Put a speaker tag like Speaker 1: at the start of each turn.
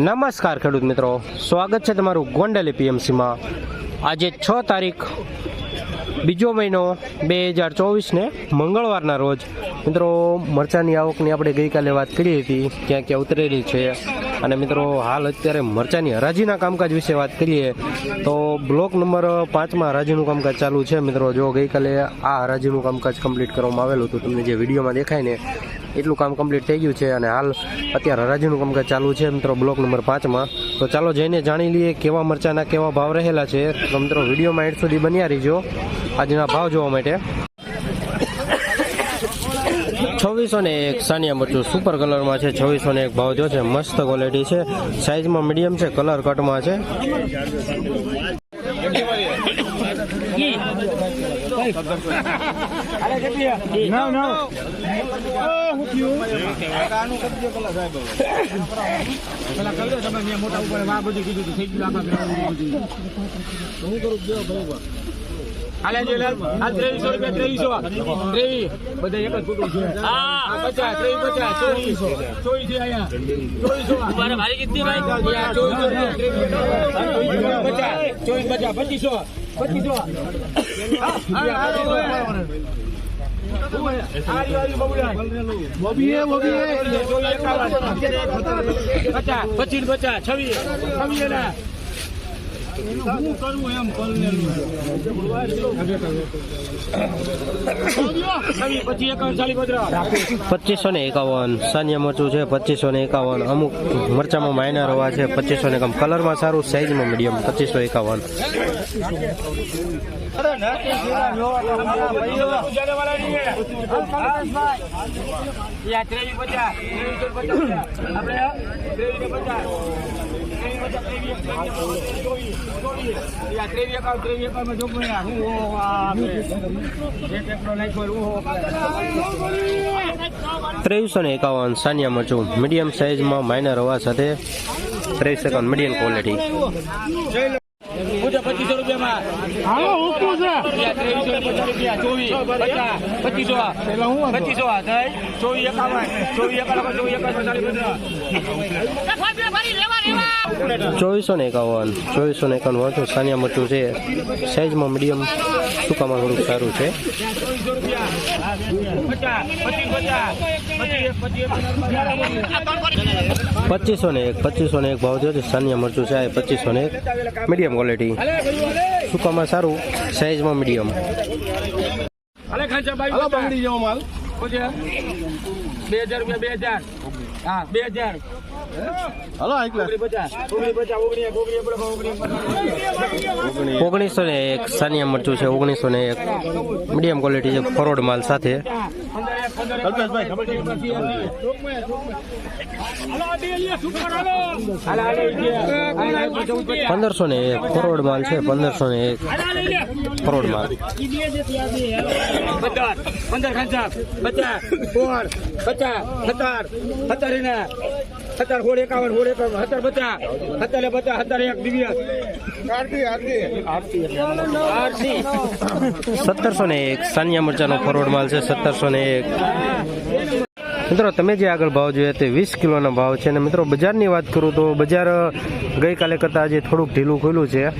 Speaker 1: નમસ્કાર ખેડૂત મિત્રો. સ્વાગત છે તમારું ગોંડલ એપીએમસીમાં આજે છ તારીખ, બીજો મહિનો, બે હજાર ચોવીસને મંગળવારના રોજ. મિત્રો, મરચાંની આવકની આપણે ગઈકાલે વાત કરી હતી, ક્યાં ક્યાં ઉતરેલી છે. અને મિત્રો, હાલ અત્યારે મરચાંની હરાજીના કામકાજ વિશે વાત કરીએ, તો બ્લોક નંબર પાંચમાં હરાજીનું કામકાજ ચાલુ છે. મિત્રો, જો ગઈકાલે આ હરાજીનું કામકાજ કમ્પ્લીટ કરવામાં આવેલું હતું, તમને જે વિડીયોમાં દેખાય ને એટલું કામ કમ્પ્લીટ થઈ ગયું છે અને હાલ અત્યારે હરાજીનું કામકાજ ચાલુ છે મિત્રો, બ્લોક નંબર પાંચમાં તો ચાલો જઈને જાણી લઈએ કેવા મરચાના કેવા ભાવ રહેલા છે. તો મિત્રો, વિડીયોમાં એડ સુધી બન્યા રહીજો. આજના ભાવ જોવા માટે. છવ્વીસો ને એક સાનિયા મરચું સુપર કલરમાં છે. છવ્વીસો ને એક ભાવ જો છે. મસ્ત ક્વોલિટી છે. સાઇઝમાં મીડિયમ છે. કલર કટમાં છે.
Speaker 2: હાલે ત્રેવીસો રૂપિયા ત્રેવીસો ત્રેવીસ બધા એક જ ફૂટું છે હા પચાસ ત્રેવીસ પચાસ ચોવીસ ચોવીસ અહીંયા ચોવીસો મારી કિતની ભાઈ ચોવીસો પચાસ ચોવીસ પચાસ પચીસો પચીસો પચીસ પચાસ છવ્વીસ. હું પચીસો
Speaker 1: ને એકાવન. સાનિયા મરચું છે, પચીસો ને એકાવન. અમુક મરચામાં માઇનર હોવા છે, પચીસો ને એકાવન. કલરમાં સારું સાઇઝમાં મીડિયમ પચીસો એકાવન.
Speaker 2: આપણે ત્રેવીસ
Speaker 1: ને એકાવન સાનિયા મરચું. મીડિયમ સાઇઝમાં માઇનર હોવા સાથે ત્રેવીસ એકાવન મીડિયમ ક્વોલિટી
Speaker 2: પચીસો રૂપિયામાં. પચાસ રૂપિયા ચોવીસ પચીસો પચીસો ચોવીસ એકાવન ચોવીસ એકાવન ચોવીસ એકાવન ચાલીસ
Speaker 1: ચોવીસો ને એકાવન ચોવીસો ને એકાવન વાંચો સાનિયા મરચું છે. સાઇઝમાં મીડિયમ સુકામાં થોડુંક સારું છે.
Speaker 2: પચાસ
Speaker 1: ને એક પચીસો ને એક ભાવ જો છે. સાનિયા મરચું છે આ પચીસો ને એક. મીડિયમ ક્વોલિટી સુકામાં સારું સાઇઝમાં મીડિયમ
Speaker 2: અલે ખાંચા ભાઈ બંગડી જેવો માલ. બે હજાર રૂપિયા બે હજાર. હા બે હજાર. હલો.
Speaker 1: ઓગણીસો ને એક સાનિયા મરચું છે ઓગણીસો ને એક. મીડિયમ ક્વોલિટી છે ફોરવર્ડ માલ સાથે. પંદરસો ને એક કરોડ માલ છે પંદરસો ને એક કરોડ માલ
Speaker 2: પંદર પંદર પચાસ પચાસ પચાસ સત્તર સત્તર સોળ એકાવન સોળ એકાવન સત્તર પચાસ. સત્તર ને પચાસ સત્તર એક દિવ્ય આરતી
Speaker 1: સત્તરસો ને એક સાનિયા મરચાનો ફોરવર્ડ માલ છે સત્તરસો ને એક. મિત્રો તમે જે આગળ ભાવ જોયા તે વીસ કિલોના ભાવ છે. અને મિત્રો બજારની વાત કરું તો બજાર ગઈકાલે કરતાં આજે થોડુંક ઢીલું ખુલ્યું છે.